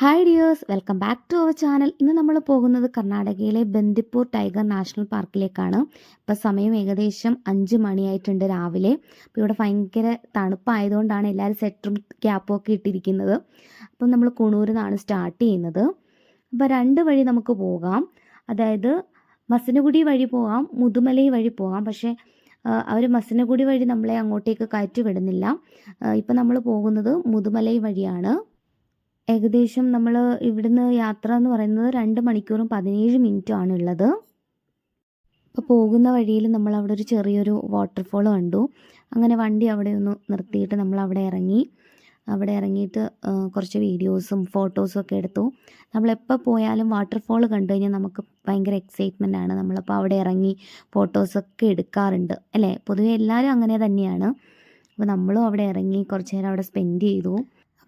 Hi dears welcome back to our channel ഇന്ന് നമ്മൾ പോകുന്നത് കർണാടകയിലെ ബന്ദിപ്പൂർ ടൈഗർ നാഷണൽ പാർക്കിലേക്കാണ്. ഇപ്പോൾ സമയം ഏകദേശം അഞ്ച് മണിയായിട്ടുണ്ട് രാവിലെ. അപ്പോൾ ഇവിടെ ഭയങ്കര തണുപ്പായതുകൊണ്ടാണ് എല്ലാവരും സെറ്ററും ക്യാപ്പും ഒക്കെ ഇട്ടിരിക്കുന്നത്. അപ്പം നമ്മൾ കുണൂരിൽ നിന്നാണ് സ്റ്റാർട്ട് ചെയ്യുന്നത്. അപ്പോൾ രണ്ട് വഴി നമുക്ക് പോകാം. അതായത് മസനഗുഡി വഴി പോകാം മുതുമലൈ വഴി പോകാം. പക്ഷേ അവർ മസനഗുഡി വഴി നമ്മളെ അങ്ങോട്ടേക്ക് കയറ്റി വിടുന്നില്ല. ഇപ്പം നമ്മൾ പോകുന്നത് മുതുമലൈ വഴിയാണ്. ഏകദേശം നമ്മൾ ഇവിടുന്ന് യാത്ര എന്ന് പറയുന്നത് രണ്ട് മണിക്കൂറും പതിനേഴ് മിനിറ്റും ആണ് ഉള്ളത്. അപ്പോൾ പോകുന്ന വഴിയിൽ നമ്മൾ അവിടെ ഒരു ചെറിയൊരു വാട്ടർഫോൾ കണ്ടു. അങ്ങനെ വണ്ടി അവിടെ ഒന്ന് നിർത്തിയിട്ട് നമ്മൾ അവിടെ ഇറങ്ങി. അവിടെ ഇറങ്ങിയിട്ട് കുറച്ച് വീഡിയോസും ഫോട്ടോസും ഒക്കെ എടുത്തു. നമ്മളെപ്പോൾ പോയാലും വാട്ടർഫോൾ കണ്ടു കഴിഞ്ഞാൽ നമുക്ക് ഭയങ്കര എക്സൈറ്റ്മെന്റ് ആണ്. നമ്മളപ്പോൾ അവിടെ ഇറങ്ങി ഫോട്ടോസൊക്കെ എടുക്കാറുണ്ട്. അല്ലേ? പൊതുവെ എല്ലാവരും അങ്ങനെ തന്നെയാണ്. അപ്പോൾ നമ്മളും അവിടെ ഇറങ്ങി കുറച്ച് നേരം അവിടെ സ്പെൻഡ് ചെയ്തു.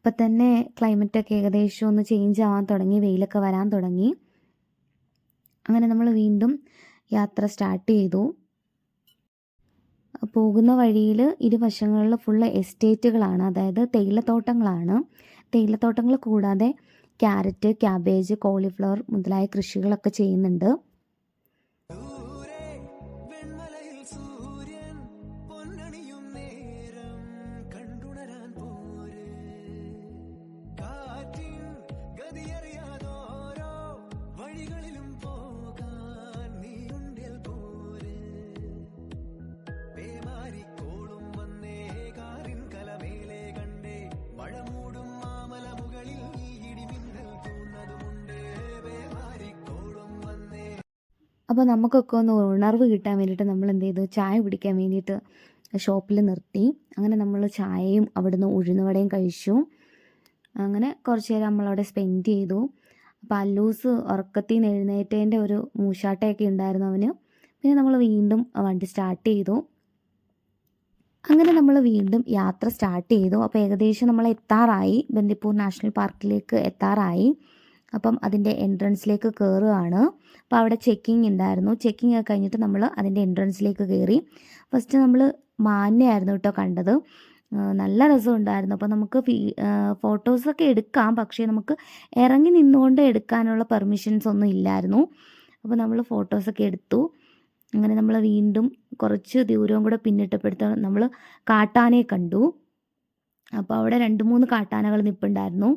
അപ്പം തന്നെ ക്ലൈമറ്റൊക്കെ ഏകദേശം ഒന്ന് ചേഞ്ച് ആവാൻ തുടങ്ങി വെയിലൊക്കെ വരാൻ തുടങ്ങി. അങ്ങനെ നമ്മൾ വീണ്ടും യാത്ര സ്റ്റാർട്ട് ചെയ്തു. പോകുന്ന വഴിയിൽ ഇരുവശങ്ങളിൽ ഫുള്ള് എസ്റ്റേറ്റുകളാണ് അതായത് തേയിലത്തോട്ടങ്ങളാണ്. തേയിലത്തോട്ടങ്ങൾ കൂടാതെ ക്യാരറ്റ് ക്യാബേജ് കോളിഫ്ലവർ മുതലായ കൃഷികളൊക്കെ ചെയ്യുന്നുണ്ട്. അപ്പോൾ നമുക്കൊക്കെ ഒന്ന് ഉണർവ് കിട്ടാൻ വേണ്ടിയിട്ട് നമ്മൾ എന്ത് ചെയ്തു? ചായ കുടിക്കാൻ വേണ്ടിയിട്ട് ഷോപ്പിൽ നിർത്തി. അങ്ങനെ നമ്മൾ ചായയും അവിടുന്ന് ഉഴുന്നുവടയും കഴിച്ചു. അങ്ങനെ കുറച്ച് നേരം നമ്മളവിടെ സ്പെൻഡ് ചെയ്തു. അപ്പോൾ അല്ലൂസ് ഉറക്കത്തിൽ നിന്ന് എഴുന്നേറ്റേന്റെ ഒരു മൂശാട്ടയൊക്കെ ഉണ്ടായിരുന്നു അവന്. പിന്നെ നമ്മൾ വീണ്ടും വണ്ടി സ്റ്റാർട്ട് ചെയ്തു. അങ്ങനെ നമ്മൾ വീണ്ടും യാത്ര സ്റ്റാർട്ട് ചെയ്തു. അപ്പോൾ ഏകദേശം നമ്മൾ എത്താറായി. ബന്ദിപ്പൂർ നാഷണൽ പാർക്കിലേക്ക് എത്താറായി. അപ്പം അതിന്റെ എൻട്രൻസിലേക്ക് കയറുകയാണ് അപ്പോൾ അവിടെ ചെക്കിംഗ് ഉണ്ടായിരുന്നു. ചെക്കിംഗ് ഒക്കെ കഴിഞ്ഞിട്ട് നമ്മൾ അതിന്റെ എൻട്രൻസിലേക്ക് കയറി ഫസ്റ്റ് നമ്മൾ മാന്യമായിരുന്നു കേട്ടോ കണ്ടത്. നല്ല നല്ല രസമുണ്ടായിരുന്നു. അപ്പോൾ നമുക്ക് ഫോട്ടോസൊക്കെ എടുക്കാം. പക്ഷേ നമുക്ക് ഇറങ്ങി നിന്നുകൊണ്ട് എടുക്കാനുള്ള പെർമിഷൻസ് ഒന്നും ഇല്ലായിരുന്നു. അപ്പോൾ നമ്മൾ ഫോട്ടോസൊക്കെ എടുത്തു. അങ്ങനെ നമ്മൾ വീണ്ടും കുറച്ച് ദൂരവും കൂടെ പിന്നിട്ടപ്പെടുത്ത നമ്മൾ കാട്ടാനയെ കണ്ടു. അപ്പോൾ അവിടെ രണ്ട് മൂന്ന് കാട്ടാനകൾ നിൽപ്പുണ്ടായിരുന്നു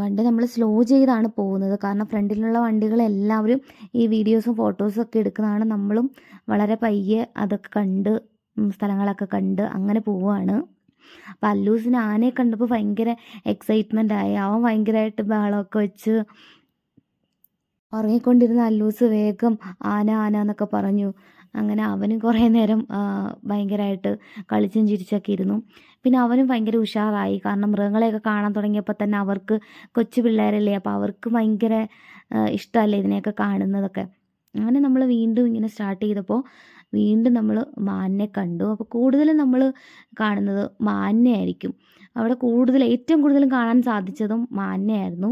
വണ്ടി നമ്മൾ സ്ലോ ചെയ്താണ് പോകുന്നത്. കാരണം ഫ്രണ്ടിലുള്ള വണ്ടികളെല്ലാവരും ഈ വീഡിയോസും ഫോട്ടോസും ഒക്കെ എടുക്കുന്നതാണ് നമ്മളും വളരെ പയ്യെ അതൊക്കെ കണ്ട് സ്ഥലങ്ങളൊക്കെ കണ്ട് അങ്ങനെ പോവുകയാണ് അപ്പം അല്ലൂസിന് ആനയെ കണ്ടപ്പോൾ ഭയങ്കര എക്സൈറ്റ്മെന്റ് ആയി. അവൻ ഭയങ്കരമായിട്ട് ബഹളമൊക്കെ വെച്ച് ഉറങ്ങിക്കൊണ്ടിരുന്ന അല്ലൂസ് വേഗം ആന ആന എന്നൊക്കെ പറഞ്ഞു. അങ്ങനെ അവനും കുറേ നേരം ഭയങ്കരമായിട്ട് കളിച്ചും ചിരിച്ചൊക്കെ ഇരുന്നു. പിന്നെ അവനും ഭയങ്കര ഉഷാറായി. കാരണം മൃഗങ്ങളെയൊക്കെ കാണാൻ തുടങ്ങിയപ്പോൾ തന്നെ അവർക്ക് കൊച്ചു പിള്ളേരല്ലേ അപ്പോൾ അവർക്ക് ഭയങ്കര ഇഷ്ടമല്ലേ ഇതിനെയൊക്കെ കാണുന്നതൊക്കെ. അങ്ങനെ നമ്മൾ വീണ്ടും ഇങ്ങനെ സ്റ്റാർട്ട് ചെയ്തപ്പോൾ വീണ്ടും നമ്മൾ മാനിനെ കണ്ടു. അപ്പോൾ കൂടുതലും നമ്മൾ കാണുന്നത് മാനിനെയായിരിക്കും. അവിടെ കൂടുതൽ ഏറ്റവും കൂടുതലും കാണാൻ സാധിച്ചതും മാനിനെയായിരുന്നു.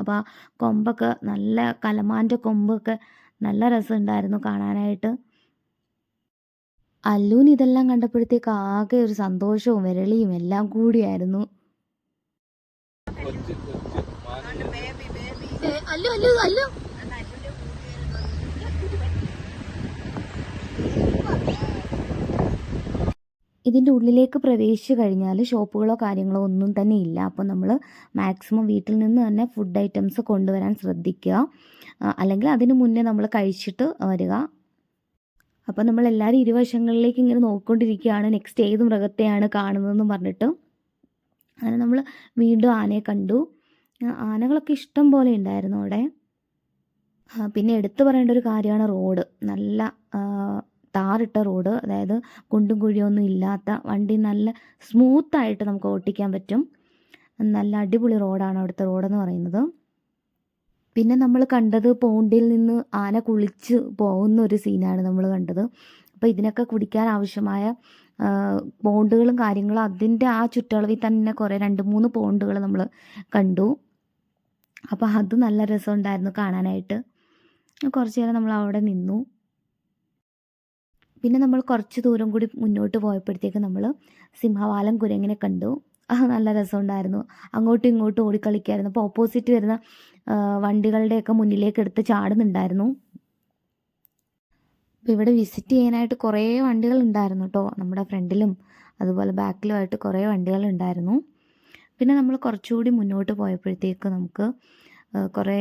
അപ്പോൾ ആ കൊമ്പൊക്കെ നല്ല കലമാന്റെ കൊമ്പൊക്കെ നല്ല രസമുണ്ടായിരുന്നു കാണാനായിട്ട്. അല്ലൂന് ഇതെല്ലാം കണ്ടപ്പോഴത്തേക്ക് ആകെ ഒരു സന്തോഷവും വിരളിയും എല്ലാം കൂടിയായിരുന്നു. അല്ലു അല്ലു. ഇതിന്റെ ഉള്ളിലേക്ക് പ്രവേശിച്ചു കഴിഞ്ഞാൽ ഷോപ്പുകളോ കാര്യങ്ങളോ ഒന്നും തന്നെ ഇല്ല. അപ്പോൾ നമ്മൾ മാക്സിമം വീട്ടിൽ നിന്ന് തന്നെ ഫുഡ് ഐറ്റംസ് കൊണ്ടുവരാൻ ശ്രദ്ധിക്കുക. അല്ലെങ്കിൽ അതിന് മുന്നേ നമ്മൾ കഴിച്ചിട്ട് വരിക. അപ്പോൾ നമ്മൾ എല്ലാവരും ഇരുവശങ്ങളിലേക്ക് ഇങ്ങനെ നോക്കിക്കൊണ്ടിരിക്കുകയാണ്. നെക്സ്റ്റ് ഏത് മൃഗത്തെയാണ് കാണുന്നതെന്ന് പറഞ്ഞിട്ട്. അങ്ങനെ നമ്മൾ വീണ്ടും ആനയെ കണ്ടു. ആനകളൊക്കെ ഇഷ്ടം പോലെ ഉണ്ടായിരുന്നു അവിടെ. പിന്നെ എടുത്തു പറയേണ്ട ഒരു കാര്യമാണ് റോഡ്. നല്ല ആ, ടാറിട്ട റോഡ് അതായത് കുണ്ടും കുഴിയൊന്നും ഇല്ലാത്ത വണ്ടി നല്ല സ്മൂത്തായിട്ട് നമുക്ക് ഓട്ടിക്കാൻ പറ്റും. നല്ല അടിപൊളി റോഡാണ് അവിടുത്തെ റോഡെന്ന് പറയുന്നത്. പിന്നെ നമ്മൾ കണ്ടത് പോണ്ടിയിൽ നിന്ന് ആന കുളിച്ച് പോകുന്ന ഒരു സീനാണ് നമ്മൾ കണ്ടത്. അപ്പോൾ ഇതിനൊക്കെ കുടിക്കാൻ ആവശ്യമായ പോണ്ടുകളും കാര്യങ്ങളും അതിന്റെ ആ ചുറ്റളവിൽ തന്നെ കുറേ രണ്ട് മൂന്ന് പോണ്ടുകൾ നമ്മൾ കണ്ടു. അപ്പോൾ അത് നല്ല രസമുണ്ടായിരുന്നു കാണാനായിട്ട്. കുറച്ച് നേരം നമ്മൾ അവിടെ നിന്നു. പിന്നെ നമ്മൾ കുറച്ച് ദൂരം കൂടി മുന്നോട്ട് പോയപ്പോഴത്തേക്ക് നമ്മൾ സിംഹവാലം കുരങ്ങിനെ കണ്ടു. നല്ല രസമുണ്ടായിരുന്നു. അങ്ങോട്ടും ഇങ്ങോട്ടും ഓടിക്കളിക്കായിരുന്നു. അപ്പോൾ ഓപ്പോസിറ്റ് വരുന്ന വണ്ടികളുടെയൊക്കെ മുന്നിലേക്ക് എടുത്ത് ചാടുന്നുണ്ടായിരുന്നു. അപ്പോൾ ഇവിടെ വിസിറ്റ് ചെയ്യാനായിട്ട് കുറേ വണ്ടികൾ ഉണ്ടായിരുന്നു കേട്ടോ നമ്മുടെ ഫ്രണ്ടിലും അതുപോലെ ബാക്കിലുമായിട്ട് കുറേ വണ്ടികൾ ഉണ്ടായിരുന്നു. പിന്നെ നമ്മൾ കുറച്ചുകൂടി മുന്നോട്ട് പോയപ്പോഴത്തേക്ക് നമുക്ക് കുറേ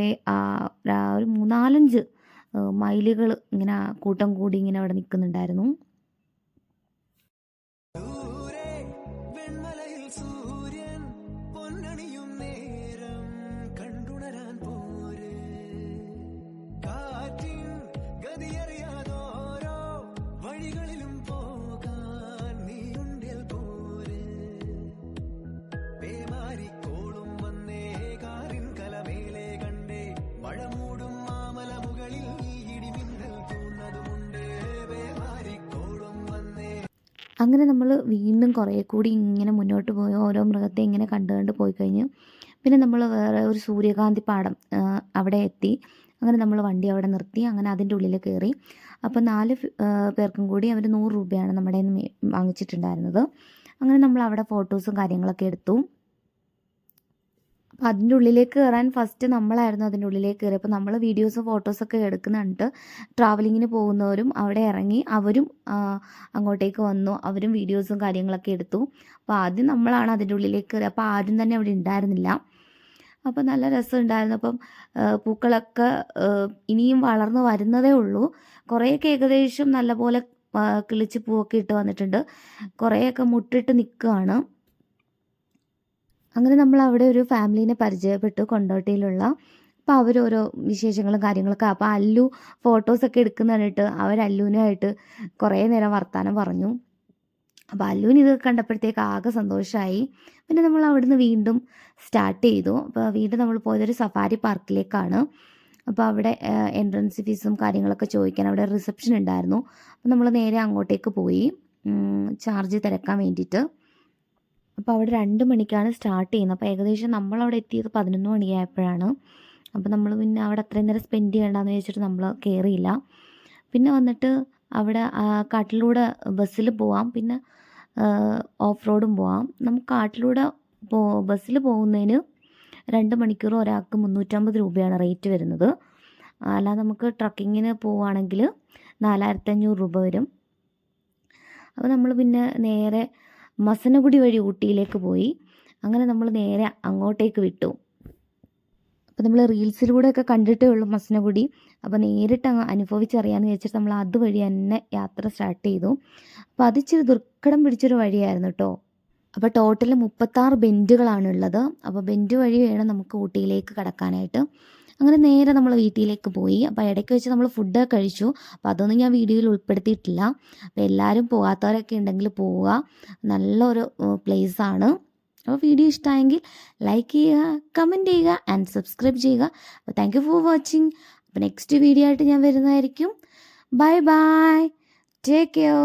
ഒരു മൂന്നാലഞ്ച് മയിലുകൾ ഇങ്ങനെ കൂട്ടം കൂടി ഇങ്ങനെ അവിടെ നിൽക്കുന്നുണ്ടായിരുന്നു അങ്ങനെ നമ്മൾ വീണ്ടും കുറേ കൂടി ഇങ്ങനെ മുന്നോട്ട് പോയി ഓരോ മൃഗത്തെ ഇങ്ങനെ കണ്ടു കണ്ട് പോയി കഴിഞ്ഞ് പിന്നെ നമ്മൾ വേറെ ഒരു സൂര്യകാന്തി പാടം അവിടെ എത്തി. അങ്ങനെ നമ്മൾ വണ്ടി അവിടെ നിർത്തി അങ്ങനെ അതിന്റെ ഉള്ളിൽ കയറി അപ്പോൾ നാല് പേർക്കും കൂടി അവർ നൂറ് രൂപയാണ് നമ്മുടെ വാങ്ങിച്ചിട്ടുണ്ടായിരുന്നത്. അങ്ങനെ നമ്മൾ അവിടെ ഫോട്ടോസും കാര്യങ്ങളൊക്കെ എടുത്തു. അപ്പോൾ അതിന്റെ ഉള്ളിലേക്ക് കയറാൻ ഫസ്റ്റ് നമ്മളായിരുന്നു അതിന്റെ ഉള്ളിലേക്ക് കയറി അപ്പോൾ നമ്മൾ വീഡിയോസും ഫോട്ടോസൊക്കെ കണ്ടിട്ട് ട്രാവലിങ്ങിന് പോകുന്നവരും അവിടെ ഇറങ്ങി അവരും അങ്ങോട്ടേക്ക് വന്നു. അവരും വീഡിയോസും കാര്യങ്ങളൊക്കെ എടുത്തു. അപ്പോൾ ആദ്യം നമ്മളാണ് അതിന്റെ ഉള്ളിലേക്ക് കയറി അപ്പോൾ ആരും തന്നെ അവിടെ ഉണ്ടായിരുന്നില്ല. അപ്പോൾ നല്ല രസമുണ്ടായിരുന്നു. അപ്പം പൂക്കളൊക്കെ ഇനിയും വളർന്നു വരുന്നതേ ഉള്ളൂ. കുറേയൊക്കെ ഏകദേശം നല്ലപോലെ കിളിച്ച് പൂവൊക്കെ ഇട്ട് വന്നിട്ടുണ്ട്. കുറേയൊക്കെ മുട്ടിട്ട് നിൽക്കുകയാണ് അങ്ങനെ നമ്മൾ അവിടെ ഒരു ഫാമിലീനെ പരിചയപ്പെട്ടു കൊണ്ടോട്ടിയിലുള്ള. അപ്പോൾ അവരോരോ വിശേഷങ്ങളും കാര്യങ്ങളൊക്കെ. അപ്പോൾ അല്ലു ഫോട്ടോസൊക്കെ എടുക്കുന്ന കണ്ടിട്ട് അവർ അല്ലുവിനായിട്ട് കുറേ നേരം വർത്താനം പറഞ്ഞു. അപ്പോൾ അല്ലുവിന് ഇത് കണ്ടപ്പോഴത്തേക്ക് ആകെ സന്തോഷമായി പിന്നെ നമ്മൾ അവിടുന്ന് വീണ്ടും സ്റ്റാർട്ട് ചെയ്തു. അപ്പോൾ വീണ്ടും നമ്മൾ പോയതൊരു സഫാരി പാർക്കിലേക്കാണ്. അപ്പോൾ അവിടെ എൻട്രൻസ് ഫീസും കാര്യങ്ങളൊക്കെ ചോദിക്കാൻ അവിടെ റിസപ്ഷൻ ഉണ്ടായിരുന്നു. അപ്പോൾ നമ്മൾ നേരെ അങ്ങോട്ടേക്ക് പോയി. ചാർജ് തിരക്കാൻ വേണ്ടിയിട്ട്. അപ്പോൾ അവിടെ രണ്ട് മണിക്കാണ് സ്റ്റാർട്ട് ചെയ്യുന്നത്. അപ്പോൾ ഏകദേശം നമ്മൾ അവിടെ എത്തിയത് പതിനൊന്ന് മണിയായപ്പോഴാണ്. അപ്പോൾ നമ്മൾ പിന്നെ അവിടെ അത്രയും നേരം സ്പെൻഡ് ചെയ്യണ്ടെന്ന് വെച്ചിട്ട് നമ്മൾ കയറിയില്ല പിന്നെ വന്നിട്ട് അവിടെ കാട്ടിലൂടെ ബസ്സിൽ പോവാം. പിന്നെ ഓഫ് റോഡും പോവാം. നമുക്ക് കാട്ടിലൂടെ പോ ബസ്സിൽ പോകുന്നതിന് രണ്ട് മണിക്കൂർ ഒരാൾക്ക് മുന്നൂറ്റമ്പത് രൂപയാണ് റേറ്റ് വരുന്നത്. അല്ലാതെ നമുക്ക് ട്രക്കിങ്ങിന് പോവുകയാണെങ്കിൽ നാലായിരത്തഞ്ഞൂറ് രൂപ വരും. അപ്പോൾ നമ്മൾ പിന്നെ നേരെ മസനഗുഡി വഴി ഊട്ടിയിലേക്ക് പോയി. അങ്ങനെ നമ്മൾ നേരെ അങ്ങോട്ടേക്ക് വിട്ടു. അപ്പോൾ നമ്മൾ റീൽസിലൂടെയൊക്കെ കണ്ടിട്ടേ ഉള്ളൂ മസനഗുഡി. അപ്പോൾ നേരിട്ട് അങ്ങ് അനുഭവിച്ചറിയാമെന്ന് വെച്ചിട്ട് നമ്മൾ അതുവഴി തന്നെ യാത്ര സ്റ്റാർട്ട് ചെയ്തു. അപ്പോൾ അതിച്ചൊരു ദുർഘടം പിടിച്ചൊരു വഴിയായിരുന്നു കേട്ടോ അപ്പോൾ ടോട്ടൽ മുപ്പത്താറ് ബെൻഡുകളാണുള്ളത് അപ്പോൾ ബെൻഡ് വഴി വേണം നമുക്ക് ഊട്ടിയിലേക്ക് കടക്കാനായിട്ട്. അങ്ങനെ നേരെ നമ്മൾ വീട്ടിലേക്ക് പോയി. അപ്പോൾ ഇടയ്ക്ക് വെച്ച് നമ്മൾ ഫുഡ് കഴിച്ചു. അപ്പോൾ അതൊന്നും ഞാൻ വീഡിയോയിൽ ഉൾപ്പെടുത്തിയിട്ടില്ല. അപ്പോൾ എല്ലാവരും പോകാത്തവരൊക്കെ ഉണ്ടെങ്കിൽ പോവുക. നല്ലൊരു പ്ലേസ് ആണ്. അപ്പോൾ വീഡിയോ ഇഷ്ടമായെങ്കിൽ ലൈക്ക് ചെയ്യുക കമന്റ് ചെയ്യുക ആൻഡ് സബ്സ്ക്രൈബ് ചെയ്യുക. അപ്പോൾ താങ്ക് യു ഫോർ വാച്ചിങ് അപ്പോൾ നെക്സ്റ്റ് വീഡിയോ ആയിട്ട് ഞാൻ വരുന്നതായിരിക്കും. Bye bye take care